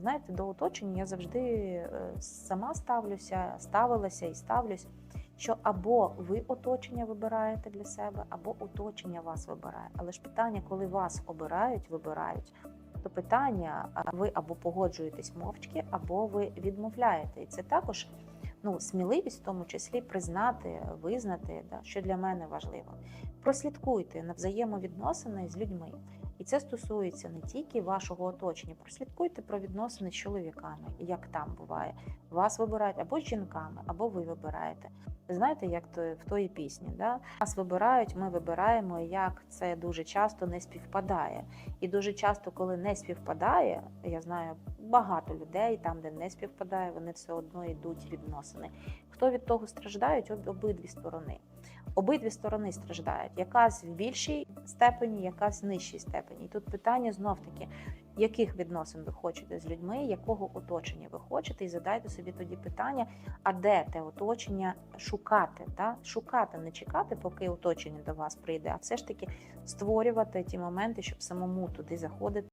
Знаєте, до оточення я завжди е, сама ставлюся, ставилася і ставлюсь, що або ви оточення вибираєте для себе, або оточення вас вибирає. Але ж питання, коли вас обирають, вибирають, то питання ви або погоджуєтесь мовчки, або ви відмовляєте. І це також ну, сміливість, в тому числі признати, визнати, да, що для мене важливо. Прослідкуйте на взаємовідносини з людьми. І це стосується не тільки вашого оточення. Прослідкуйте про відносини з чоловіками, як там буває. Вас вибирають або з жінками, або ви вибираєте. Ви знаєте, як то в тої пісні, да? нас вибирають, ми вибираємо, як це дуже часто не співпадає. І дуже часто, коли не співпадає, я знаю багато людей, там, де не співпадає, вони все одно йдуть відносини. Хто від того страждають? Об- Обидві сторони. Обидві сторони страждають. Якась в більшій степені, якась в нижчій степені. І тут питання знов таки, яких відносин ви хочете з людьми, якого оточення ви хочете, і задайте собі тоді питання, а де те оточення шукати, та? шукати, не чекати, поки оточення до вас прийде, а все ж таки створювати ті моменти, щоб самому туди заходити.